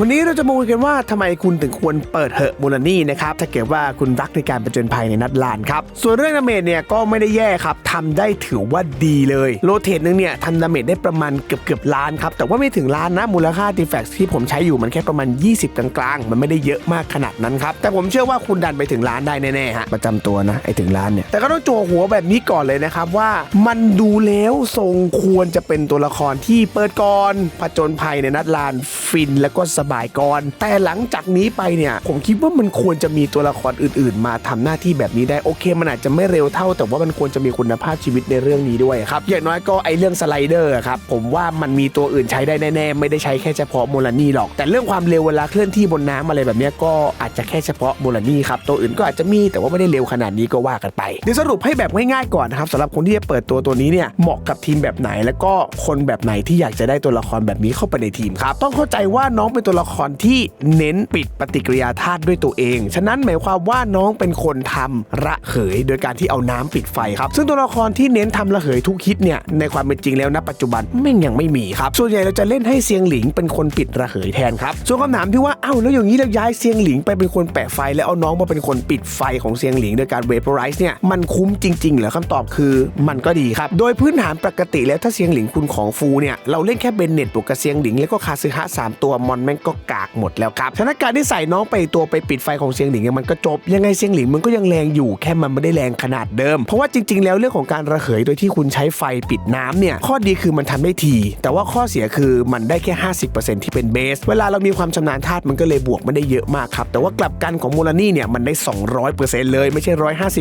วันนี้เราจะมาคุยกันว่าทำไมคุณถึงควรเปิดเหอะโมนานี่นะครับถ้าเกิดว่าคุณรักในการประจนภัยในนัดลานครับ ส่วนเรื่องดาเมจเนี่ยก็ไม่ได้แย่ครับทำได้ถือว่าดีเลยโรเทตนึงเนี่ยทำดาเมจได้ประมาณเกือบเกือบๆล้านครับแต่ว่าไม่ถึงล้านนะมูลค่าดีแฟกที่ผมใช้อยู่มันแค่ประมาณ 20 กลางๆ มันไม่ได้เยอะมากขนาดนั้นครับแต่ผมเชื่อว่าคุณดันไปถึงล้านได้แน่ๆฮะประจำตัวนะไอ้ถึงล้านเนี่ยแต่ก็ต้องจั่วหัวแบบนี้ก่อนเลยนะครับว่ามันดูแล้วทรงควรจะเป็นตัวละครที่เปิดก่อนผจญภัยในนัดลานฟินแล้วก็สบายก่อน แต่หลังจากนี้ไปเนี่ย ผมคิดว่ามันควรจะมีตัวละครอื่น ๆ มาทำหน้าที่แบบนี้ได้โอเค มันอาจจะไม่เร็วเท่า แต่ว่ามันควรจะมีคุณภาพชีวิตในเรื่องนี้ด้วยครับอย่างน้อยก็ไอเรื่องสไลเดอร์ครับผมว่ามันมีตัวอื่นใช้ได้แน่ๆไม่ได้ใช้แค่เฉพาะโมลานี่หรอก แต่เรื่องความเร็วเวลาเคลื่อนที่บนน้ำอะไรแบบนี้ก็อาจจะแค่เฉพาะโมลานี่ครับตัวอื่นก็อาจจะมีแต่ว่าไม่ได้เร็วขนาดนี้ก็ว่ากันไปเดี๋ยวสรุปให้แบบง่ายๆก่อนนะครับสำหรับคนที่จะเปิดตัวตัวนี้เนี่ยเหมาะกับทีมแบบไหน แล้วก็คนแบบไหนที่อยากจะได้ตัวละครแบบนี้เข้าไปในทีมครับต้องเข้าใจว่าน้องเป็นตัวละครที่เน้นปิดปฏิกิริยาธาตุด้วยตัวเอง ฉะนั้นหมายความว่าน้องเป็นคนทำระเหย โดยการที่เอาน้ำปิดไฟครับ ซึ่งตัวละครที่เน้นทำระเหยทุกฮิตเนี่ยในความเป็นจริงแล้วณปัจจุบันแม่ยังไม่มีครับ ส่วนใหญ่เราจะเล่นให้เซียงหลิงเป็นคนปิดระเหยแทนครับ ส่วนคำถามที่ว่าเอ้าแล้วอย่างนี้เราย้ายเซียงหลิงไปเป็นคนแปะไฟแล้วเอาน้องมาเป็นคนปิดไฟของเซียงหลิงโดยการเวเปอร์ไรส์เนี่ยมันคุ้มจริงๆเหรอคำตอบคือมันก็ดีครับ โดยพื้นฐานปกติแล้วถ้าเซียงหลิงคุณของฟูเนี่ยเราเล่นแค่เบนเน็ตบวกกับเซียงหลิงแล้วก็คาซึฮะสามตัวมอนแมงกกากหมดแล้วครับฉะนั้นการที่ใส่น้องไปตัวไปปิดไฟของเซียงหลิงเนี่ยมันก็จบ ยังไงเซียงหลิงมันก็ยังแรงอยู่แค่มันไม่ได้แรงขนาดเดิม เพราะว่าจริง ๆ แล้วเรื่องของการระเหยโดยที่คุณใช้ไฟปิดน้ำเนี่ยข้อดีคือมันทำได้ที แต่ว่าข้อเสียคือมันได้แค่ 50%ที่เป็นเบส เวลาเรามีความชำนาญธาตุมันก็เลยบวกไม่ได้เยอะมากครับแต่ว่ากลับกันของโมลานี่เนี่ยมันได้ 200%เลยไม่ใช่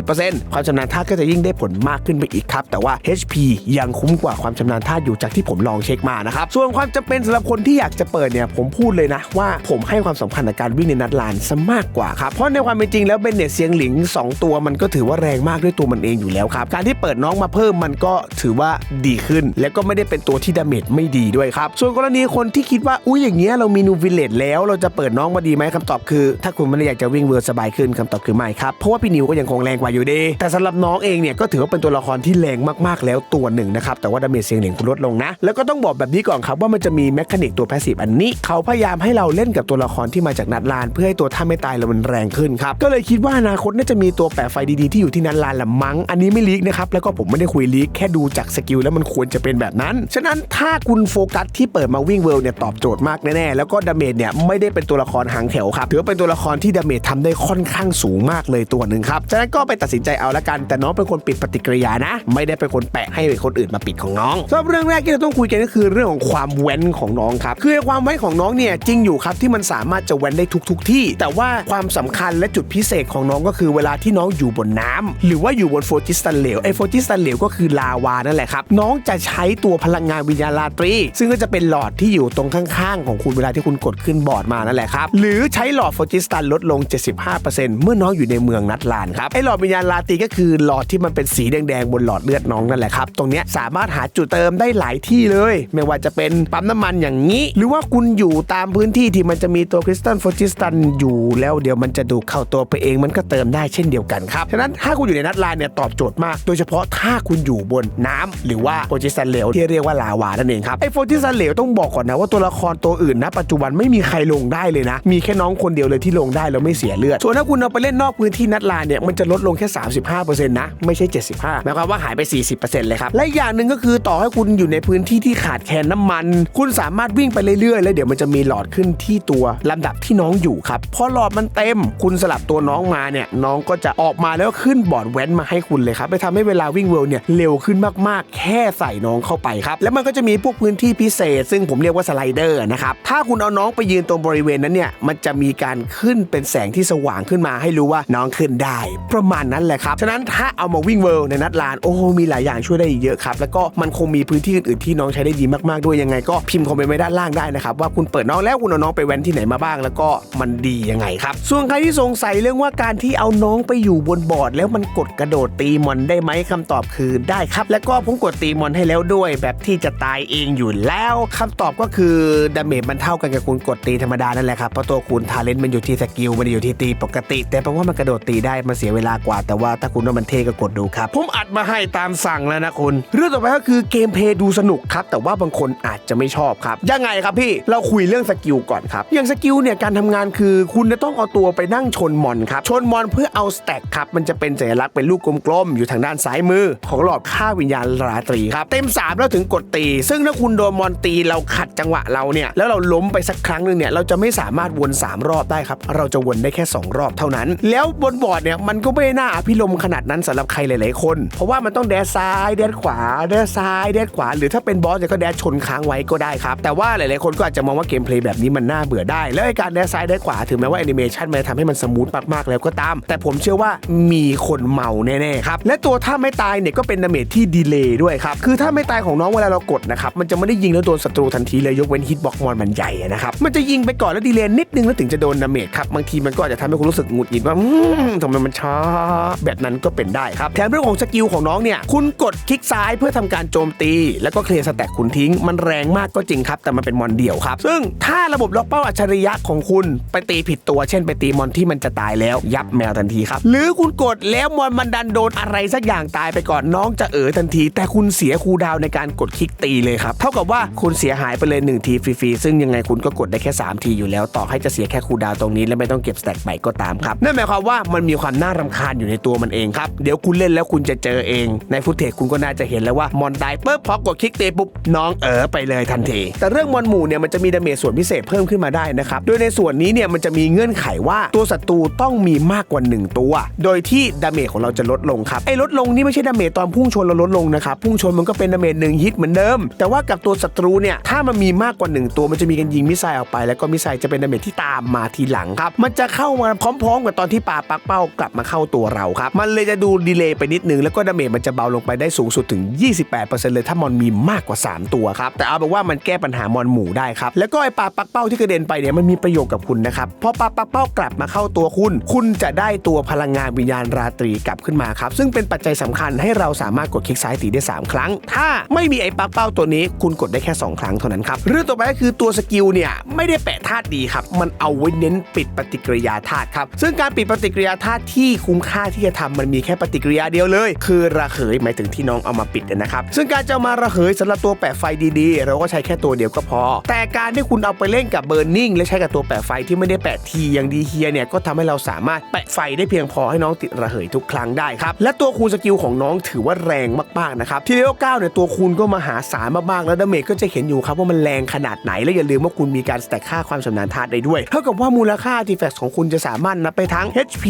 150%ความชำนาญธาตุก็จะยิ่งได้ผลมากขึ้นไปอีกครับแต่ว่า HP ยังคุ้มกว่าความชำนาญธาตุอยู่จากที่ผมลองเช็คมานะครับส่วนความจำเป็นสำหรับคนที่อยากจะเปิดเนี่ยผมพูดเลยนะว่าผมให้ความสำคัญในการวิ่งในนัดลานซะมากกว่าครับเพราะในความเป็นจริงแล้วเบนเนตเซียงหลิง 2 ตัวมันก็ถือว่าแรงมากด้วยตัวมันเองอยู่แล้วครับการที่เปิดน้องมาเพิ่มมันก็ถือว่าดีขึ้น และก็ไม่ได้เป็นตัวที่ดาเมจไม่ดีด้วยครับส่วนกรณีคนที่คิดว่าอุ้ยอย่างเงี้ยเรามีนูวิเลตแล้วเราจะเปิดน้องมาดีไหมคำตอบคือ ถ้าคุณไม่ได้อยากจะวิ่งเวอร์สบายขึ้นคำตอบคือไม่ครับเพราะว่าพี่นิวก็ยังคงแรงกว่าอยู่ดีแต่สำหรับน้องเองเนี่ยก็ถือว่าเป็นตัวละครที่แรงมากๆแล้วตัวหนึ่งนะครับแต่ว่าดาเมจเสียงหลียงคุณลดลงนะแล้วก็ต้องบอกแบบนี้ก่อนครับว่ามันจะมีแมคานิกตัวแพสซีฟอันนี้เขาพยายามให้เราเล่นกับตัวละครที่มาจากนัดลาน เพื่อให้ตัวท่าไม่ตายเรามันแรงขึ้นครับก็เลยคิดว่าอนาคตน่าจะมีตัวแปะไฟดีๆที่อยู่ที่นัดลานละมั้งอันนี้ไม่ลีกนะครับแล้วก็ผมไม่ได้คุยลีกแค่ดูจากสกิลแล้วมันควรจะเป็นแบบนั้น ฉะนั้นถ้าคุณโฟกัสที่เปิดมาวิ่งเวิลด์เนี่ยตอบโจทย์มากแน่ๆแล้วก็ดาเมจเนี่ยไม่ได้เป็นตัวละครหางแถวครับถือว่าเป็นตัวละครที่ดาเมจทำได้ค่อนข้างสูงมากเลยตัวหนึ่งครับฉะนั้นก็ไปตัดสินใจเอาละกัน แต่น้องเป็นคนปิดปฏิกิริยานะ ไม่ได้เป็นคนแปะให้คนอื่นมาปิดของน้องสำหรับเรื่องแรกที่เราต้องคุยกันก็คือเรื่องของความแว้นของน้องครับคือความแว้นของน้องเนี่ยจริงอยู่ครับที่มันสามารถจะแว้นได้ทุกๆที่ แต่ว่าความสำคัญและจุดพิเศษของน้องก็คือเวลาที่น้องอยู่บนน้ำหรือว่าอยู่บนโฟจิสตันเหลวไอโฟจิสตันเหลวก็คือลาวานั่นแหละครับ น้องจะใช้ตัวพลังงานวิญญาณาตรี ซึ่งก็จะเป็นหลอดที่อยู่ตรงข้างๆ ของคุณเวลาที่คุณกดขึ้นบอร์ดมานั่นแหละครับ หรือใช้หลอดโฟจิสตันลดลง 75%เมื่อน้องอยู่ในเมืองนัดลานครับไอหลอดวิญญาณาตรีก็คือหลอดที่มันเป็นสีแดงๆบนหลอดเลือดน้องนั่นแหละครับตรงเนี้ยสามารถหาจุดเติมได้หลายที่เลย ไม่ว่าจะเป็นปั๊มน้ำมันอย่างนี้ หรือว่าคุณอยู่ตามพื้นที่ที่มันจะมีตัวคริสตัลโฟจิสตันอยู่แล้วเดี๋ยวมันจะดูดเข้าตัวไปเองมันก็เติมได้เช่นเดียวกันครับ ฉะนั้นถ้าคุณอยู่ในนัดลานเนี่ยตอบโจทย์มาก โดยเฉพาะถ้าคุณอยู่บนน้ำหรือว่าโฟจิสตันเหลวที่เรียกว่าลาวานั่นเองครับไอโฟจิสตันเหลวต้องบอกก่อนนะว่าตัวละครตัวอื่นนะปัจจุบันไม่มีใครลงได้เลยนะ มีแค่น้องคนเดียวเลยที่ลงได้แล้วไม่เสียเลือดส่วนถ้าคุณเอาไปเล่นนอกพื้นที่นัดลานเนี่ยมันจะลดลงแค่ 35%นะไม่ใช่ 75หมายความว่าหายไป 40%เลยครับและอีกอย่างหนึ่งก็คือต่อให้คุณอยู่ในพื้นที่ที่ขาดแคลนน้ำมัน คุณสามารถวิ่งไปเรื่อยๆแล้วเดี๋ยวมันจะมีหลอดขึ้นที่ตัวลำดับที่น้องอยู่ครับพอหลอดมันเต็ม คุณสลับตัวน้องมาเนี่ยน้องก็จะออกมาแล้วขึ้นบอร์ดแว้นมาให้คุณเลยครับไปทำให้เวลาวิ่งเวิลเนี่ยเร็วขึ้นมากๆ แค่ใส่น้องเข้าไปครับแล้วมันก็จะมีพวกพื้นที่พิเศษ ซึ่งผมเรียกว่าสไลเดอร์นะครับถ้าคุณเอาน้องไปยืนตรงบริเวณนั้นเนี่ยมันจะมีการขึ้นเป็นแสงที่สว่างขึ้นมาให้รู้ว่าน้องขึ้นได้ ประมาณนั้นแหละครับฉะนั้นถ้าเอามาวิ่งเวิลในนัดลานโอ้มีหลายอย่างช่วยได้อีกเยอะครับแล้วก็มันคงมีพื้นที่อื่นๆที่น้องใช้ได้ดีมากๆด้วยยังไง ก็พิมพ์คอมเมนต์ไว้ด้านล่างได้นะครับว่าคุณเปิดน้องแล้วคุณเอาน้องไปแว้นที่ไหนมาบ้าง แล้วก็มันดียังไงครับ ส่วนใครที่สงสัยเรื่องว่าการที่เอาน้องไปอยู่บนบอร์ด แล้วมันกดกระโดดตีมอนได้ไหมคำตอบคือได้ครับ แล้วก็ผมกดตีมอนให้แล้วด้วย แบบที่จะตายเองอยู่แล้วคำตอบก็คือดาเมจมันเท่ากันกับคุณกดตีธรรมดานั่นแหละครับเพราะตัวคุณทาเลนต์มันอยู่ที่สกิลมันอยู่ที่ตีปกติ แต่เพราะว่ามันกระโดดตีได้มันเสียเวลากว่า แต่ว่าถ้าคุณว่ามันเท่ก็กดดูครับผมอัดมาให้ตามสั่งแล้วนะคุณ เรื่องต่อไปก็คือเกมเพลย์ดูสนุกครับแต่ว่าบางคนอาจจะไม่ชอบครับยังไงครับพี่เราคุยเรื่องสกิลกิลก่อนครับ อย่างสกิลเนี่ยการทำงานคือคุณจะต้องเอาตัวไปนั่งชนมอนครับ ชนมอนเพื่อเอาสแต็กครับ มันจะเป็นสัญลักษณ์เป็นลูกกลมๆ อยู่ทางด้านซ้ายมือ ของหลอดฆ่าวิญญาณราตรีครับ เต็ม 3 แล้วถึงกดตี ซึ่งถ้าคุณโดนมอนตีเราขัดจังหวะเราเนี่ย แล้วเราล้มไปสักครั้งหนึ่งเนี่ย เราจะไม่สามารถวน 3 รอบได้ครับ เราจะวนได้แค่ 2 รอบเท่านั้น แล้วบนบอร์ดเนี่ยมันก็ไม่น่าอภิรมย์ขนาดนั้นสำหรับใครหลายๆคน เพราะว่ามันต้องแดชซ้ายแดชขวาแดชซ้ายแดชขวา หรือถ้าเป็นบอสเนี่ยก็แดชชนค้างไว้ก็ได้ครับแต่ว่าหลายๆคนก็อาจจะมองว่าเกมเพลย์แบบนี้มันน่าเบื่อได้ แล้วไอการแดซ้ายแดชขวาถึงแม้ว่าแอนิเมชันมันจะทำให้มันสมูทมากๆแล้วก็ตาม แต่ผมเชื่อว่ามีคนเมาแน่ๆครับและตัวถ้าไม่ตายเนี่ยก็เป็นดาเมจที่ดีเลย์ด้วยครับคือถ้าไม่ตายของน้องเวลาเรากดนะครับมันจะไม่ได้ยิงแล้วโดนศัตรูทันทีเลยยกเว้นฮิตบ็อกมอนมันใหญ่นะครับมันจะยิงไปก่อนแล้วดีเลย์นิดนึงแล้วถึงจะโดนดาเมจครับบางทีมันก็อาจจะทำให้คุณรู้สึกหงุดหงิดว่าทำไมมันช้าแบบนั้นก็เป็นได้ครับแถมเรื่องของสกิลของน้องเนี่ยคุณกดคลิกซ้ายเพื่อทำการโจมตี แล้วก็เคลียร์สแต็กคุณทิ้ง มันแรงมากก็จริงครับแต่มันเป็นมอนเดี่ยวครับซึ่งถ้าระบบล็อกเป้าอัจฉริยะของคุณไปตีผิดตัว เช่นไปตีมอนที่มันจะตายแล้ว ยับแมวทันทีครับ หรือคุณกดแล้วมอนมันดันโดนอะไรสักอย่างตายไปก่อนน้องจะเอ๋อทันที แต่คุณเสียคูดาวในการกดคลิกตีเลยครับ เท่ากับว่าคุณเสียหายไปเลย1ทีฟรีๆซึ่งยังไงคุณก็กดได้แค่ 3 ทีอยู่แล้ว ต่อให้จะเสียแค่คูดาวตรงนี้และไม่ต้องเก็บสแต็กใหม่ก็ตามครับนั่นหมายความว่ามันมีความน่ารำคาญอยู่ในตัวมันเองครับเดี๋ยวคุณเล่นแล้วคุณจะเจอเอง ในฟุตเทจคุณก็น่าจะเห็นแล้วว่ามอนตายปุ๊บพอกดคลิกตีปุ๊บน้องเอ๋อไปเลยทันที แต่เรื่องมอนหมู่เนี่ยมันจะมีดาเมจส่วนพิเศษเพิ่มขึ้นมาได้นะครับ โดยในส่วนนี้เนี่ยมันจะมีเงื่อนไขว่าตัวศัตรูต้องมีมากกว่า 1 ตัว โดยที่ดาเมจของเราจะลดลงครับไอ้ลดลงนี่ไม่ใช่ดาเมจตอนพุ่งชนเราลดลงนะครับพุ่งชนมันก็เป็นดาเมจหนึ่งฮิตเหมือนเดิม แต่ว่ากับตัวศัตรูเนี่ยถ้ามันมีมากกว่า 1 ตัวมันจะมีการยิงมิสไซล์ออกไป แล้วก็มิสไซล์จะเป็นดาเมจที่ตามมาทีหลังครับมันจะเข้ามาพร้อมๆ กับตอนที่ปาปักเป้ากลับมาเข้าตัวเราครับมันเลยจะดูดีเลย์ไปนิดนึงแล้วก็ดาเมจมันจะเบาลงไปได้สูงสุดถึง 28%เลยถ้ามอนมีมากกว่า 3 ตัวครับแต่เอาเป็นว่ามันแก้ปัญหามอนหมู่ได้ครับแล้วก็ไอปาปักเป้าที่กระเด็นไปเนี่ยมันมีประโยชน์กับคุณนะครับพอปลาปักเป้ากลับมาเข้าตัวคุณ คุณจะได้ตัวพลังงานวิญญาณราตรีกลับขึ้นมาครับ ซึ่งเป็นปัจจัยสำคัญให้เราสามารถกดคลิกซ้ายตีได้ 3 ครั้ง ถ้าไม่มีไอ้ปักเป้าตัวนี้คุณกดได้แค่ 2 ครั้งเท่านั้นครับเรื่องต่อไปก็คือตัวสกิลเนี่ยไม่ได้แปะธาตุดีครับมันเอาไว้เน้นปิดปฏิกิริยาธาตุครับซึ่งการปิดปฏิกิริยาธาตุที่คุ้มค่าที่จะทำมันมีแค่ปฏิกิริยาเดียวเลย คือระเหยหมายถึงที่น้องเอามาปิดนะครับซึ่งการจะมาระเหยสำหรับตัวแปะไฟดีๆ เราก็ใช้แค่ตัวเดียวก็พอ แต่การที่คุณเอาไปเล่นกับเบ r ร์นิ่งและใช้กับตัวแปะไฟที่ไม่ได้แปะทีอย่างดีเฮียเนี่ยก็ทำให้เราสามารถแปะไฟได้เพียงพอให้น้องติดระเหยทุกครั้งได้ครับและตัวคูณสกิลของน้องถือว่าแรงมากๆนะครับที่เลเวล9เนี่ยตัวคูณก็มหาศาลมากๆแล้วดาเมจก็จะเห็นอยู่ครับว่ามันแรงขนาดไหนและอย่าลืมว่าคุณมีการสแต็กค่าความชำนาญธาตุได้ด้วย เท่ากับว่ามูลค่าอาร์ติแฟกของคุณจะสามารถนับไปทั้ง HP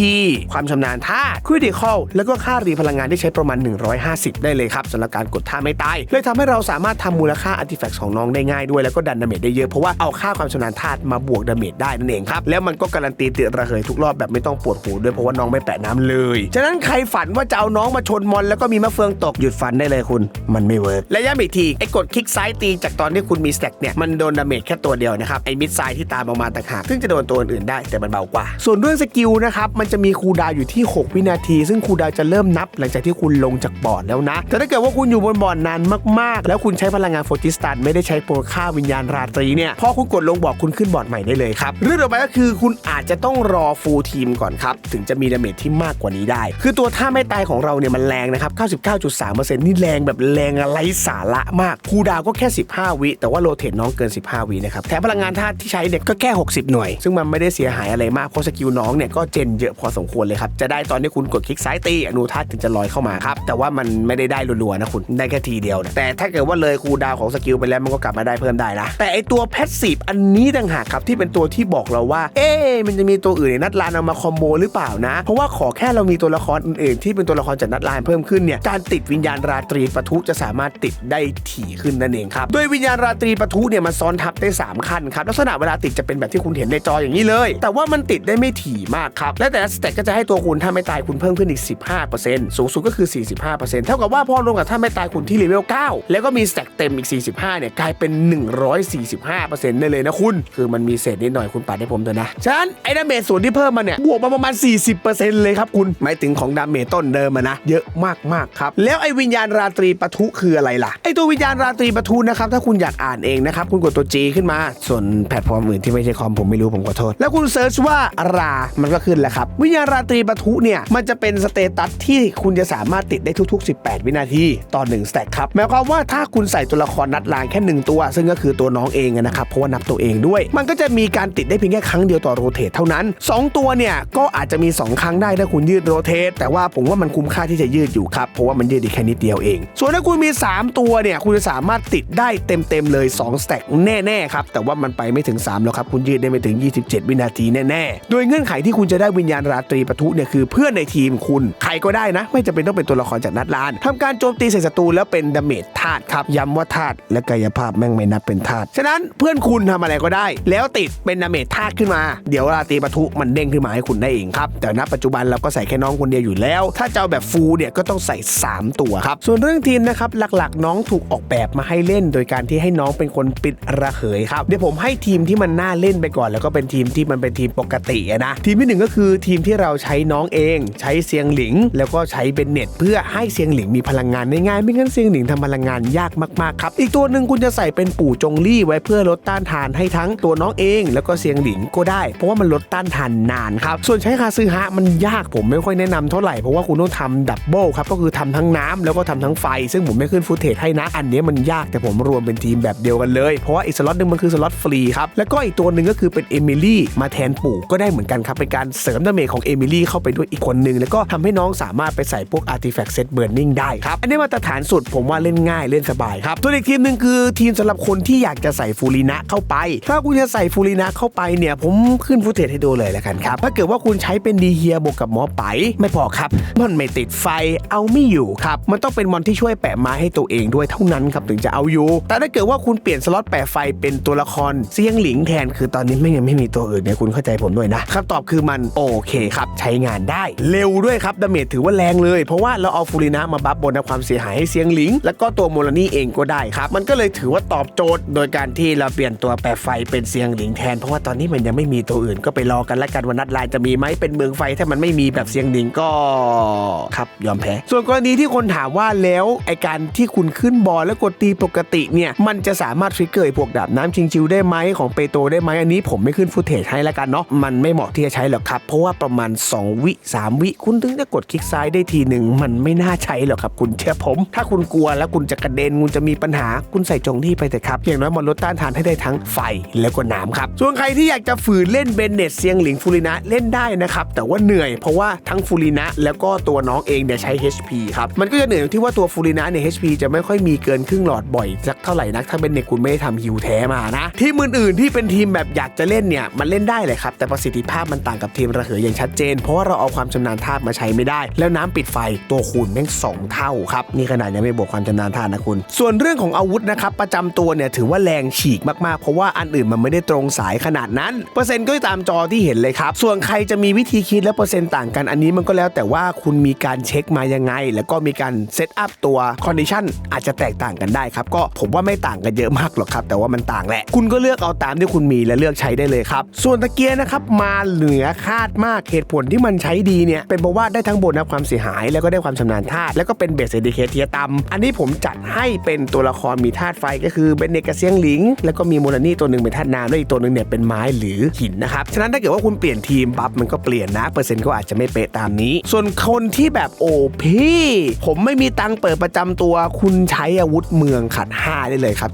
ความชำนาญธาตุ Critical แล้วก็ค่ารีพลังงานที่ใช้ประมาณ 150 ได้เลยครับสำหรับการกดท่าไม่ตายเลยทำให้เราสามารถทำมูลค่าอาร์ติแฟกต์ของน้องได้ง่ายด้วยแล้วก็ดันดาเมจได้เยอะเพราะว่าเอาค่าความชำนาญธาตุมาบวกดาเมจได้นั่นเองครับ แล้วมันก็การันตีติดระเหยทุกรอบแบบไม่ต้องปวดหูด้วยเพราะว่าน้องไม่แปะน้ำเลย ฉะนั้นใครฝันว่าจะเอาน้องมาชนมอนแล้วก็มีมะเฟืองตกหยุดฝันได้เลยคุณ มันไม่เวิร์กและย้ำอีกทีไอ้กดคลิกซ้ายตีจากตอนที่คุณมีสแต็กเนี่ยมันโดนดาเมจแค่ตัวเดียวนะครับไอ้มิดไซด์ที่ตามออกมาต่างหากซึ่งจะโดนตัวอื่นๆได้แต่มันเบากว่า ส่วนเรื่องสกิลนะครับมันจะมีคูดาวอยู่ที่ 6 วินาที ซึ่งคูดาวจะเริ่มนับหลังจากที่คุณลงจากบอร์ดแล้วนะ แต่ถ้าเกิดว่าคุณอยู่บนบอร์ดนานมากๆ แล้วคุณใช้พลังงานโฟติสตันไม่ได้ใช้โปรค่าวิญญาณราตรีเนี่ยพอคุณกดดลงบอร์ดคุณขึ้นบอร์ดใหม่ได้เลยครับเรื่องต่อไปก็คือคุณอาจจะต้องรอฟูลทีมก่อนครับถึงจะมีดาเมจที่มากกว่านี้ได้ คือตัวท่าไม่ตายของเราเนี่ยมันแรงนะครับ 99.3%นี่แรงแบบแรงอะไรสาระมากคูดาวก็แค่ 15 วิแต่ว่าโรเทตน้องเกิน 15 วินะครับแถมพลังงานธาตุที่ใช้เนี่ยก็แค่ 60 หน่วย ซึ่งมันไม่ได้เสียหายอะไรมากเพราะสกิลน้องเนี่ยก็เจนเยอะพอสมควรเลยครับจะได้ตอนที่คุณกดคลิกซ้ายตีอนุธาตุถึงจะลอยเข้ามาครับแต่ว่ามันไม่ได้ได้รัวๆนะคุณได้แค่ทีเดียวนะแต่ถ้าเกิดว่าเลยคูดาวของสกิลไปแล้วมันก็กลับมาได้เพิ่มได้นะแต่ไอตัวแพสซีฟอันนี้ต่างหากครับที่เป็นตัวที่บอกเราว่า เอ๊มันจะมีตัวอื่นในนัดลานเอามาคอมโบหรือเปล่านะ เพราะว่าขอแค่เรามีตัวละครอื่นๆ ที่เป็นตัวละครจากนัดลานเพิ่มขึ้นเนี่ยการติดวิญญาณราตรีปะทุจะสามารถติดได้ถี่ขึ้นนั่นเองครับโดยวิญญาณราตรีปะทุเนี่ยมันซ้อนทับได้สามขั้นครับลักษณะเวลาติดจะเป็นแบบที่คุณเห็นในจออย่างนี้เลย แต่ว่ามันติดได้ไม่ถี่มากครับและแต่ละสเต็กก็จะให้ตัวคุณถ้าไม่ตายคุณเพิ่มขึ้นอีก 15%สูงสุดก็คือ 45%เท่ากับว่าพอลงกับถ้าไม่ตายคุณที่เลเวล9แล้วก็มีสเต็กเต็มอีก 45เนี่ยกลายเป็น 145%ได้เลยนะคุณ คือมันมีเศษนิดหน่อยคุณปัดให้ผมเถอะนะฉะนั้นไอ้ดาเมจส่วนที่เพิ่มมาเนี่ยบวกมาประมาณ 40%เลยครับคุณหมายถึงของดาเมจต้นเดิมอะนะเยอะมากๆครับแล้วไอ้วิญญาณราตรีปะทุคืออะไรล่ะไอ้ตัววิญญาณราตรีปะทุนะครับถ้าคุณอยากอ่านเองนะครับคุณกดตัว G ขึ้นมา ส่วนแพลตฟอร์มอื่นที่ไม่ใช่คอมผมไม่รู้ผมขอโทษ แล้วคุณเซิร์ชว่ารา มันก็ขึ้นแล้วครับวิญญาณราตรีปะทุเนี่ยมันจะเป็นสเตตัสที่คุณจะสามารถติดได้ทุก ๆ 18 วินาทีต่อ1สแต็กครับหมายความว่าถ้าคุณใส่ตัวละครนัดลางแค่หนึ่งตัว ซึ่งก็คือตัวน้องเองอะนะครับเพราะว่านับตัวเองด้วย มันก็จะมีการติดได้เพียงแค่ครั้งเดียวต่อโรเตทเท่านั้น 2 ตัวเนี่ยก็อาจจะมี 2 ครั้งได้ถ้าคุณยืดโรเตทแต่ว่าผมว่ามันคุ้มค่าที่จะยืดอยู่ครับเพราะว่ามันยืดได้แค่นิดเดียวเอง ส่วนถ้าคุณมี 3 ตัวเนี่ยคุณจะสามารถติดได้เต็มๆเลย2สแต็กแน่ๆครับแต่ว่ามันไปไม่ถึง 3 แล้วครับคุณยืดได้ไม่ถึง 27 วินาทีแน่ๆ โดยเงื่อนไขที่คุณจะได้วิญญาณราตรีปะทุเนี่ยคือเพื่อนในทีมคุณใครก็ได้นะ ไม่จำเป็นต้องเป็นตัวละครจากนัดลานทำการโจมตีใส่ศัตรูแล้วเป็นดาเมจธาตุครับย้ำว่าธาตุและกายภาพแม่งไม่นับเป็นธาตุฉะนั้นเพื่อนคุณทำอะไรก็ได้ แล้วติดเป็นดาเมจธาตุขึ้นมา เดี๋ยวราตีปะทุมันเด้งขึ้นมาให้คุณได้เองครับ แต่ณปัจจุบันเราก็ใส่แค่น้องคนเดียวอยู่แล้ว ถ้าจะเอาแบบฟูลเนี่ยก็ต้องใส่ 3 ตัวครับ ส่วนเรื่องทีมนะครับหลักๆ น้องถูกออกแบบมาให้เล่น โดยการที่ให้น้องเป็นคนปิดระเหยครับ เดี๋ยวผมให้ทีมที่มันน่าเล่นไปก่อน แล้วก็เป็นทีมที่มันเป็นทีมปกตินะ ทีมที่หนึ่งก็คือทีมที่เราใช้น้องเอง ใช้เซียงหลิง แล้วก็ใช้เบนเน็ต เพื่อให้เซียงหลิงมีพลังงานง่ายๆไม่งั้นเซียงหลิงทำพลังงานยากมากๆครับอีกตัวหนึ่งคุณจะใส่เป็นปู่จงลี่ไว้เพื่อลดต้านทานให้ทั้งตัวน้องเอง แล้วก็เซียงหลิงก็ได้ เพราะว่ามันลดต้านทานนานครับส่วนใช้คาซึฮะมันยากผมไม่ค่อยแนะนำเท่าไหร่เพราะว่าคุณต้องทำดับเบิลครับก็คือทำทั้งน้ำแล้วก็ทำทั้งไฟ ซึ่งผมไม่ขึ้นฟุตเทจให้นะ อันนี้มันยากแต่ผมรวมเป็นทีมแบบเดียวกันเลยเพราะว่าอีกสล็อตหนึ่งมันคือสล็อตฟรีครับแล้วก็อีกตัวหนึ่งก็คือเป็นเอมิลี่มาแทนปู่ก็ได้เหมือนกันครับเป็นการเสริมดาเมจของเอมิลี่เข้าไปด้วยอีกคนหนึ่งแล้วก็ทำให้น้องสามารถไปใส่พวกอาร์ติแฟกต์เซตเบิร์นนิ่งได้ครับอันนี้มาตรฐานสุดผมว่าเล่นง่ายเล่นสบายครับตัวอีกทีมหนึ่งคือทีมสำหรับคนที่อยากจะใส่ฟูรินะเข้าไป ถ้าคุณจะใส่ฟูรินะเข้าไปเนี่ย ผมขึ้นฟุตเทจให้ดูเลยแล้วกันครับ ถ้าเกิดว่าคุณใช้เป็นดีเฮียบวกกับหมอไป ไม่พอครับ มันไม่ติดไฟเอาไม่อยู่ครับ มันต้องเป็นมอนที่ช่วยแปะไม้ให้ตัวเองด้วยเท่านั้นครับถึงจะเอาอยู่ แต่ถ้าเกิดว่าคุณเปลี่ยนสล็อตแปะไฟเป็นตัวละครเสียงหลิงแทน คือตอนนี้ไม่ยังไม่มีตัวอื่นเนี่ยคุณเข้าใจผมด้วยนะคำตอบคือมันโอเคครับใช้งานได้เร็วด้วยครับดาเมจถือว่าแรงเลย เพราะว่าเราเอาฟูรินะมาบัฟบนความเสียหายให้เสียงหลิง แล้วก็ตัวโมลนี่เองก็ได้ครับ มันก็เลยถือว่าตอบโจทย์ โดยการที่เราเปลี่ยนตัวแปะไฟเป็นเสียงหลิงแทน เพราะว่าตอนนี้มันยังไม่มีตัวอื่น ก็ไปรอกันและกันวันนัดไลน์จะมีไหมเป็นเมืองไฟถ้ามันไม่มีแบบเสียงหลิงก็ครับยอมแพ้ ส่วนกรณีที่คนถามว่าแล้วไอการที่คุณขึ้นบอลแล้วกดตีปกติเนี่ยมันจะสามารถทริกเกอร์พวกดาบน้ำชิงชิวได้ไหมของเปโตได้ไหมอันนี้ผมไม่ขึ้นฟุตเทจให้และกันเนาะมันไม่เหมาะที่จะใช้หรอกครับ เพราะว่าประมาณ 2 วิ 3 วิคุณถึงจะกดคลิกซ้ายได้ทีหนึ่งมันไม่น่าใช้หรอกครับคุณเชื่อผม ถ้าคุณกลัวแล้วคุณจะกระเด็นคุณจะมีปัญหาคุณใส่จงที่ไปเถอะครับอย่างน้อยมันลดต้านทานให้ได้ทั้งไฟแล้วก็น้ำครับ ส่วนใครที่อยากจะฝืนเล่นเบนเนตเซียงหลิงฟูรินะเล่นได้นะครับ แต่ว่าเหนื่อยเพราะว่าทั้งฟูรินะแล้วก็ตัวน้องเองเนี่ยใช้ HP ครับ มันก็จะเหนื่อยตรงที่ว่าตัวฟูรินะเนี่ย HP จะไม่ค่อยมีเกินครึ่งหลอดบ่อยสักเท่าไหร่นักถ้าเป็นเนตคุณไม่ได้ทำฮิวแท้มานะ ทีมอื่นๆที่เป็นทีมแบบอยากจะเล่นเนี่ยมันเล่นได้เลยครับแต่ประสิทธิภาพมันต่างกับทีมระเหยอย่างชัดเจน เพราะว่าเราเอาความชำนาญธาตุมาใช้ไม่ได้ แล้วน้ำปิดไฟตัวคูณแม่งสองเท่าครับนี่ขนาดยังไม่บวกความชำนาญธาตุนะคุณ ส่วนเรื่องของอาวุธนะครับประจำตัวเนี่ยถือว่าแรงฉีกมากๆเพราะว่าอันอื่นมันไม่ได้ตรงสายขนาดนั้น เปอร์เซ็นต์ก็ตามจอที่เห็นเลยครับ ส่วนใครจะมีวิธีคิดและเปอร์เซ็นต์ต่างกันอันนี้มันก็แล้วแต่ว่าคุณมีการเช็คมายังไง แล้วก็มีการเซตอัพตัวคอนดิชันอาจจะแตกต่างกันได้ครับ ก็ผมว่าไม่ต่างกันเยอะมากหรอกครับ แต่ว่ามันต่างแหละ คุณก็เลือกเอาตามที่คุณมีและเลือกใช้ได้เลยครับ ส่วนตะเกียร์นะครับมาเหนือคาดมากเหตุผลที่มันใช้ดีเนี่ยเป็นเพราะว่าได้ทั้งโบนัสความเสียหาย แล้วก็ได้ความชำนาญธาตุแล้วก็เป็นเบสเอดิเคเทียต่ำอันนี้ผมจัดให้เป็นตัวละครมีธาตุไฟก็คือเป็นเนกเซียงหลิง แล้วก็มีโมนานี่ตัวหนึ่งเป็นธาตุน้ำแล้วอีกตัวหนึ่งเนี่ยเป็นไม้หรือหินนะครับฉะนั้นถ้าเกิดว่าคุณเปลี่ยนทีมบัฟมันก็เปลี่ยนนะเปอร์เซ็นต์ก็อาจจะไม่เป๊ะตามนี้ ส่วนคนที่แบบโอ้พี่ ผมไม่มีตังค์เปิดประจำตัว คุณใช้อาวุธเมืองขัด5ได้เลยครับ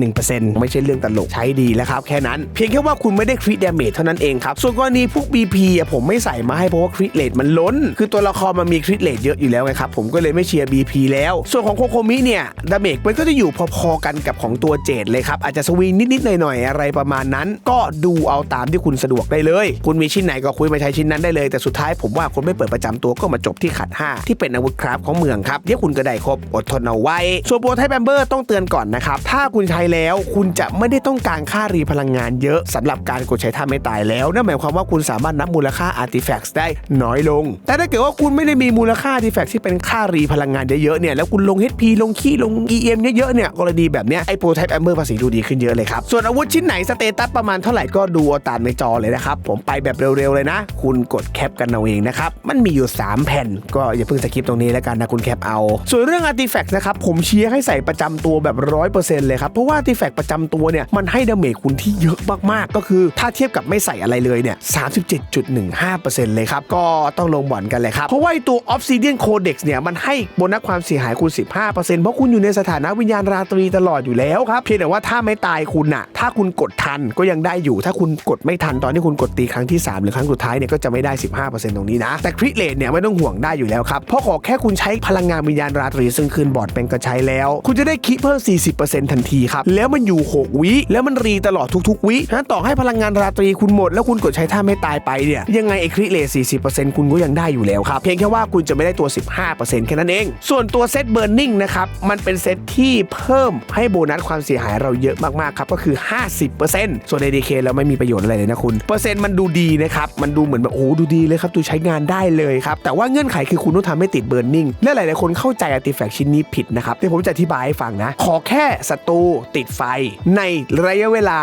80.1%ไม่ใช่เรื่องตลกใช้ดีแล้วครับแค่นั้น เพียงแค่ว่าคุณไม่ได้คริดดาเมจเท่านั้นเองครับส่วนกรณีพวก BP อะผมไม่ใส่มาให้เพราะว่าคริดเลทมันล้น คือตัวละครมันมีคริดเลทเยอะอยู่แล้วไงครับผมก็เลยไม่เชียร์ BP แล้ว ส่วนของโคโคมิเนี่ยดาเมจมันก็จะอยู่พอๆกันกับของตัวเจดเลยครับอาจจะสวิงนิดๆหน่อยๆอะไรประมาณนั้น ก็ดูเอาตามที่คุณสะดวกได้เลย คุณมีชิ้นไหนก็คุยมาใช้ชิ้นนั้นได้เลยแต่สุดท้ายผมว่าคนไม่เปิดประจำตัวก็มาจบที่ขัด 5 ที่เป็นอาวุธคราฟของเมืองครับเดี๋ยวคุณก็ได้ครบอดทนเอาไว้ ส่วนโปรไทแบมเบอร์ต้องเตือนก่อนนะครับถ้าคุณใช้แล้วคุณจะไม่ได้ต้องการค่ารีพลังงานเยอะสำหรับการกดใช้ท่าไม่ตายแล้วนั่นหมายความว่าคุณสามารถนับมูลค่าอาร์ติแฟกต์ได้น้อยลง แต่ถ้าเกิดว่าคุณไม่ได้มีมูลค่าอาร์ติแฟกต์ที่เป็นค่ารีพลังงานเยอะๆเนี่ยแล้วคุณลง HP ลงขี้ลง EM เยอะๆเนี่ยกรณีแบบเนี้ยไอโปรไทป์แอมเบอร์ภาษีดูดีขึ้นเยอะเลยครับส่วนอาวุธชิ้นไหนสเตตัสประมาณเท่าไหร่ก็ดูเอาตามในจอเลยนะครับ ผมไปแบบเร็วๆเลยนะ คุณกดแคปกันเอาเองนะครับ มันมีอยู่ 3 แผ่น ก็อย่าเพิ่งสกิปตรงนี้แล้วกันนะคุณแคปเอา ส่วนเรื่องอาร์ติแฟกต์นะครับผมเชียร์ให้ใส่ประจำตัวแบบ 100%เลยครับ เพราะว่าอาร์ติแฟกต์ประจำตัวเนี่ยมันให้ดาเมจคุณที่เยอะมากๆ ก็คือถ้าเทียบกับไม่ใส่อะไรเลยเนี่ย37.15%เลยครับก็ต้องลงบ่อนกันเลยครับเพราะว่าไอ้ตัว Obsidian Codex เนี่ยมันให้โบนัสความเสียหายคุณ 15%เพราะคุณอยู่ในสถานะวิญญาณราตรีตลอดอยู่แล้วครับเพียงแต่ว่าถ้าไม่ตายคุณน่ะ ถ้าคุณกดทันก็ยังได้อยู่ ถ้าคุณกดไม่ทันตอนที่คุณกดตีครั้งที่ 3 หรือครั้งสุดท้ายเนี่ยก็จะไม่ได้ 15%ตรงนี้นะ แต่คริเลตเนี่ยไม่ต้องห่วงได้อยู่แล้วครับ เพราะขอแค่คุณใช้พลังงานวิญญาณราตรีซึ่งคืนบอร์ดเป็นกระใช้แล้ว คุณจะได้คิเพิ่ม 40%ทันทีครับ แล้วมันอยู่ 6 วิแล้วมันรีตลอดทุกๆ วิฉะนั้นต่อให้พลังงานราตรีคุณหมด แล้วคุณกดใช้ท่าไม่ตายไปเนี่ยยังไงไอ้คริเลต40%คุณก็ยังได้อยู่แล้วครับ เพียงแค่ว่าคุณจะไม่ได้ตัว 15%แค่นั้นเอง ส่วนตัวเซตเบ r ร์นิ่งนะครับมันเป็นเซตที่เพิ่มให้โบนัสความเสียหายเราเยอะมากๆครับก็คืคือ 50%ส่วน ADK แล้วไม่มีประโยชน์อะไรเลยนะคุณ เปอร์เซ็นต์มันดูดีนะครับมันดูเหมือนแบบโอ้ดูดีเลยครับดูใช้งานได้เลยครับแต่ว่าเงื่อนไขคือคุณต้องทำให้ติดเบิร์นนิ่งและหลายๆคนเข้าใจอาร์ติแฟกชิ้นนี้ผิดนะครับเดี๋ยวผมจะอธิบายให้ฟังนะ ขอแค่ศัตรูติดไฟ ในระยะเวลา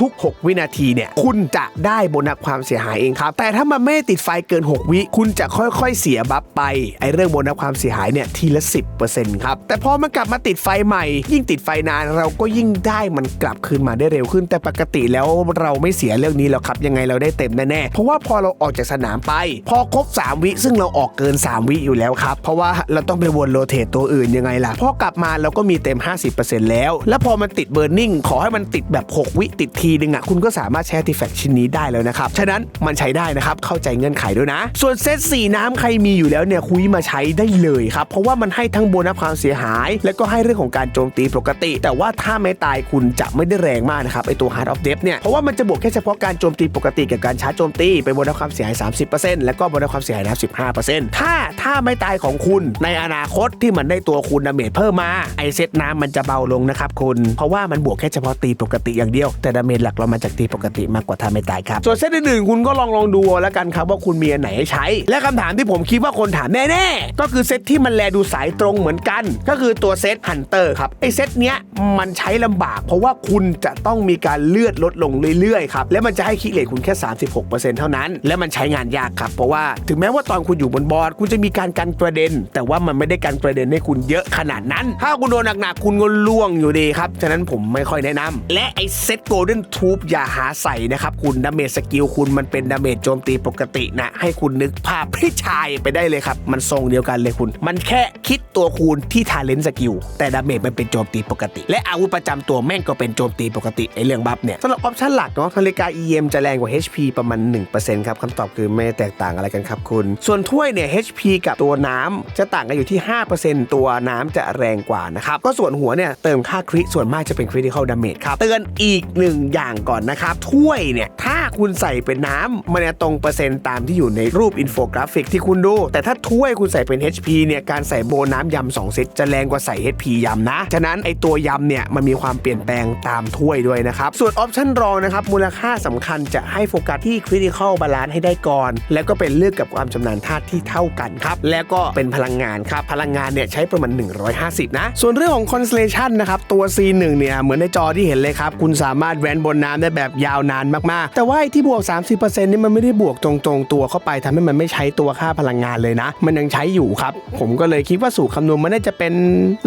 ทุก ๆ 6 วินาทีเนี่ยคุณจะได้โบนัสความเสียหายเองครับแต่ถ้ามันไม่ได้ติดไฟเกิน 6 วิ คุณจะค่อยๆเสียบัฟไปไอเรื่องโบนัสความเสียหายเนี่ยทีละ 10%ครับแต่พอมันกลับมาติดไฟใหม่ ยิ่งติดไฟนานเราก็ยิ่งได้มันกลับคืนมาได้เร็วขึ้น แต่ปกติแล้วเราไม่เสียเรื่องนี้หรอกครับยังไงเราได้เต็มแน่ๆเพราะว่าพอเราออกจากสนามไป พอครบ 3 วิซึ่งเราออกเกิน 3 วิอยู่แล้วครับ เพราะว่าเราต้องไปวนโรเตตตัวอื่นยังไงล่ะพอกลับมาเราก็มีเต็ม 50%แล้ว แล้วพอมันติดเบ r ร์นิ่งขอให้มันติดแบบ 6 วิติดทีนึงอะคุณก็สามารถใช้ติแฟกชิ้นนี้ได้แล้วนะครับฉะนั้นมันใช้ได้นะครับเข้าใจเงื่อนไขด้วยนะ ส่วนเซตสีน้ำใครมีอยู่แล้วเนี่ยคุยมาใช้ได้เลยครับเพราะว่ามันให้ทั้งโบนัสความเสียหาย และก็ให้เรื่องของการโจมตีปกติ แต่ว่าถ้าไม่ตายคุณจะไม่ได้แรงมากนะครับไอตัว Heart of Death เนี่ยเพราะว่ามันจะบวกแค่เฉพาะการโจมตีปกติกับการชาร์จโจมตีเป็นโบนัสความเสียหาย 30%แล้วก็บนความเสียหายน้ำ15%ถ้าถ้าไม่ตายของคุณในอนาคตที่มันได้ตัวคูณดาเมจเพิ่มมาไอเซตน้ำมันจะเบาลงนะครับคุณ เพราะว่ามันบวกแค่เฉพาะตีปกติอย่างเดียว แต่ดาเมจหลักเรามาจากตีปกติมากกว่าถ้าไม่ตายครับ ส่วนเซตอื่นๆคุณก็ลองลองดูแล้วกันครับว่าคุณมีอันไหนให้ใช้ และคำถามที่ผมคิดว่าคนถามแน่ๆก็คือเซตที่มันแลดูสายตรงเหมือนกัน ก็คือตัวเซตฮันเตอร์ครับไอเซตเนี้ยมันใช้ลำบาก เพราะว่าคุณจะต้องมีการเลือดลดลงเรื่อยๆครับและมันจะให้คิเลทคุณแค่ 36%เท่านั้น และมันใช้งานยากครับ เพราะว่าถึงแม้ว่าตอนคุณอยู่บนบอร์ด คุณจะมีการกันกระเด็น แต่ว่ามันไม่ได้กันกระเด็นให้คุณเยอะขนาดนั้น ถ้าคุณโดนหนักๆคุณก็ล่วงอยู่ดีครับ ฉะนั้นผมไม่ค่อยแนะนำและไอเซตโกลเด้นทูบอย่าหาใส่นะครับคุณดาเมจสกิลคุณมันเป็นดาเมจโจมตีปกตินะ ให้คุณนึกภาพพี่ชายไปได้เลยครับ มันทรงเดียวกันเลยคุณ มันแค่คิดตัวคูณที่ทาเลนสกิลแต่ดาเมจมันเป็นโจมตีปกติ และอาวุธประจำตัวแม่งก็เป็นโจมตีปกติไอเรื่องบัฟเนี่ยสำหรับออปชั่นหลักเนาะนาฬิกา EM จะแรงกว่า HP ประมาณ 1%ครับคำตอบคือไม่แตกต่างอะไรกันครับคุณ ส่วนถ้วยเนี่ย HP กับตัวน้ำจะต่างกันอยู่ที่ 5%ตัวน้ำจะแรงกว่านะครับ ก็ส่วนหัวเนี่ยเติมค่าคริส่วนมากจะเป็น critical damage ครับ เตือนอีกหนึ่งอย่างก่อนนะครับ ถ้วยเนี่ย ถ้าคุณใส่เป็นน้ำมันจะตรงเปอร์เซ็นต์ตามที่อยู่ในรูปอินโฟกราฟิกที่คุณดู แต่ถ้าถ้วยคุณใส่เป็น HP เนี่ย การใส่โบน้ำยำ2เซตจะแรงกว่าใส่ HP ยำนะ ฉะนั้นไอตัวยำเนี่ยมันมีความเปลี่ยนแปลงตามถ้วยด้วยนะครับ ส่วนออปชั่นรองนะครับมูลค่าสำคัญจะให้โฟกัสที่ critical balance ให้ได้ก่อน แล้วก็เป็นเลือกกับความชำนาญธาตุที่เท่ากันครับ แล้วก็เป็นพลังงานครับ พลังงานเนี่ยใช้ประมาณ 150 นะ ส่วนเรื่องของ constellation นะครับ ตัว C1 เนี่ยเหมือนในจอที่เห็นเลยครับ คุณสามารถแว้นบนน้ำได้แบบยาวนานมากๆ แต่ว่าที่บวก 30%นี่มันไม่ได้บวกตรงๆ ตัวเข้าไปทำให้มันไม่ใช้ตัวค่าพลังงานเลยนะ มันยังใช้อยู่ครับ ผมก็เลยคิดว่าสูตรคำนวณมันน่าจะเป็น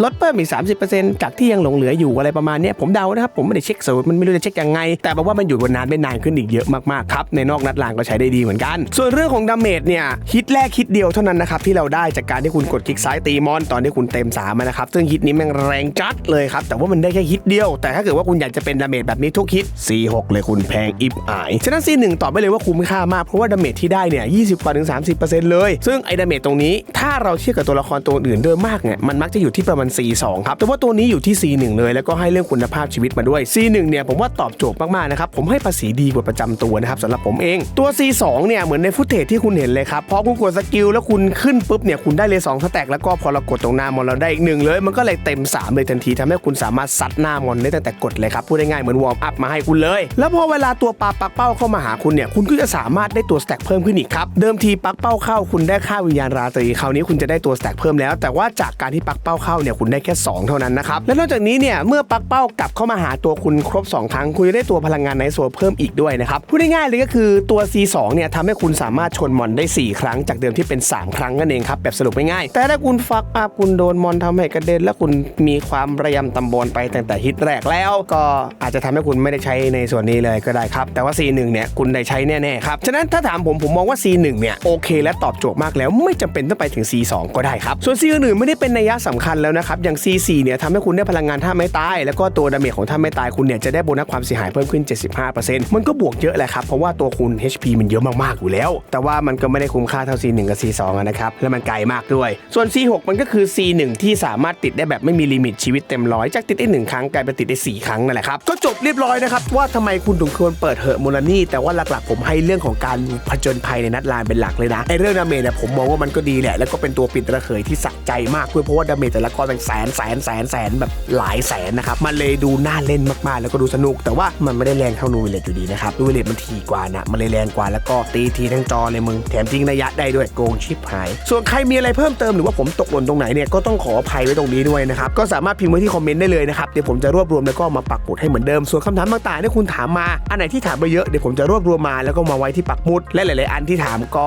ลดเพิ่มอีก 30%จากที่ยังหลงเหลืออยู่อะไรประมาณเนี้ผมเดานะครับผมไม่ได้เช็คสูตรมันไม่รู้จะเช็คยังไง แต่แปลว่ามันอยู่บนน้ำได้นานขึ้นอีกเยอะมากๆครับในนอกนัดลางก็ใช้ได้ดีเหมือนกัน ส่วนเรื่องของดาเมจเนี่ยฮิตแรกฮิตเดียวเท่านั้นนะครับที่เราได้จากการที่คุณกดคลิกซ้ายตีมอนตอนที่คุณเต็มสามนะครับซึ่งฮิตนี้แม่งแรงจัดเลยครับแต่ว่ามันได้แค่ฮิตเดียว แต่ถ้าเกิดว่าคุณอยากจะเป็นดาเมจแบบนี้ทุกฮิต C6 เลยคุณแพงอิบอายฉะนั้น C1 ตอบไปเลยว่าคุ้มค่ามากเพราะว่าดาเมจที่ได้เนี่ย20กว่าถึง30%เลย ซึ่งไอ้ดาเมจตรงนี้ถ้าเราเทียบกับตัวละครตัวอื่นโดยมากเนี่ยมันมักจะอยู่ที่ประมาณ C2 ครับแต่ว่าตัวนี้อยู่ที่ C1 เลยแล้วก็ให้เรื่องคุณภาพชีวิตมาด้วย C1 เนี่ยผมว่าตอบโจทย์มากๆนะครับผมให้ภาษีดีกว่าประจำตัวนะครับสำหรับผมเองตัว C2 เนี่ยเหมือนในฟุตเทจที่คุณเห็นเลยครับพอคุณกดสกิลแล้วคุณขึ้นปุ๊บเนี่ยคุณได้เลย2สแต็กแล้วก็พอเรากดตรงหน้ามอนเราได้อีกหนึ่งเลย มันก็เลยเต็ม 3 เลยทันทีทำให้คุณสามารถซัดหน้ามอนได้ตั้งแต่กดเลยครับพูดง่ายๆเหมือนวอร์มอัพมาให้คุณเลย แล้วพอเวลาตัวปลาปักเป้าเข้ามาหาคุณเนี่ยคุณก็จะสามารถได้ตัวสแต็กเพิ่มขึ้นอีกครับเดิมทีปักเป้าเข้าคุณได้ค่าวิญญาณราตรีคราวนี้คุณจะได้ตัวสแต็กเพิ่มแล้ว แต่ว่าจากการที่ปักเป้าเข้าเนี่ยคุณได้แค่ 2 เท่านั้นนะครับและนอกจากนี้เนี่ยเมื่อปักเป้ากลับเข้ามาหาตัวคุณครบ 2 ครั้ง คุณจะได้ตัวพลังงานในโซเพิ่มอีกด้วยนะครับพูดง่ายๆเลยก็คือตัว C2 เนี่ยทำให้คุณสามารถชนมอนได้ 4 ครั้ง จากเดิมที่เป็น 3 ครั้งนั่นเองครับแบบสรุปง่ายๆแต่ถ้าคุณฟักอัพคุณโดนมอนทำให้กระเด็น แล้วคุณมีความระยำตำบอลไปตั้งแต่ฮิตแรกแล้ว ก็อาจจะทำให้คุณไม่ได้ใช้ในส่วนนี้เลยก็ได้ครับแต่ว่า C1 เนี่ยคุณได้ใช้แน่ๆครับฉะนั้นถ้าถามผมผมมองว่า C1 เนี่ยโอเค และตอบโจทย์มากแล้วไม่จำเป็นต้องไปถึง C2 ก็ได้ครับส่วน C อื่นๆไม่ได้เป็นนัยสำคัญแล้วนะครับอย่าง C4 เนี่ยทำให้คุณได้พลังงานท่าไม่ตายแล้วก็ตัวดาเมจของท่าไม่ตายายคุณเนี่ยจะได้โบนัสความเสียหายเพิ่มขึ้น 75%มันก็บวกเยอะแหละครับ เพราะว่าตัวคุณ HP มันเยอะมากๆอยู่แล้ว แต่ว่ามันก็ไม่ได้คุ้มค่าเท่า C1 กับ C2 อะนะครับ และมันไกลมากด้วย ส่วน C6 มันก็คือ C1 ที่สามารถติดได้แบบไม่มีลิมิตชีวิตเต็มร้อยจากติดได้หนึ่งครั้งกลายเป็นติดได้สี่ครั้งนั่นแหละครับ ก็จบเรียบร้อยนะครับว่าทำไมคุณถึงควรเปิดเหอะโมนานี่แต่ว่าหลักๆผมให้เรื่องของการผจญภัยในนัดลานเป็นหลักเลยนะไอเรื่องดาเมจเนี่ยผมมองว่ามันก็ดีแหละแล้วก็เป็นตัวปิดระเขยที่สะใจมากด้วยเพราะว่าดาเมจแต่ละก้อนเป็นแสนแสนแสนแสนแบบหลายแสนนะครับมันเลยดูน่าเล่นมากๆ แล้วก็ดูสนุก แต่ว่ามันไม่ได้แรงเท่านูเวเลตอยู่ดีนะครับนูเวเลตมันทีกว่านะมันเลยแรงกว่าแล้วก็ตีทีทั้งจอเลยมึงแถมทิ้งระยะได้ด้วยโกงชิบหาย ส่วนใครมีอะไรเพิ่มเติมหรือว่าผมตกหล่นตรงไหนเนี่ยก็ต้องขออภัยไว้ตรงนี้ด้วยนะครับก็สามารถพิมพ์ไว้ที่คอมเมนต์ได้เลยนะครับเดี๋ยวผมจะรวบรวมแล้วก็มาปักหมุดให้เหมือนเดิมส่วนคำถามต่างๆที่คุณถามมา อันไหนที่ถามไปเยอะเดี๋ยวผมจะรวบรวมมาแล้วก็มาไว้ที่ปักหมุดและหลาย ๆ อันที่ถามก็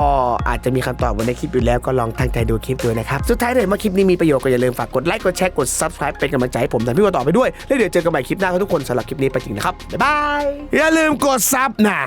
อาจจะมีคำตอบไว้ในคลิปอยู่แล้วก็ลองตั้งใจดูคลิปดูนะครับสุดท้ายถ้าเห็นว่าคลิปนี้มีประโยชน์ก็อย่าลืมฝากกดไลค์กดแชร์กด subscribe เป็นกำลังใจให้ผมทำพี่ว่าต่อไปด้วยแล้วเดี๋ยวเจอกันใหม่คลิปหน้าครับทุกคนสำหรับคลิปนี้ไปจริงนะครับบ๊ายบายอย่าลืมกดซับนะ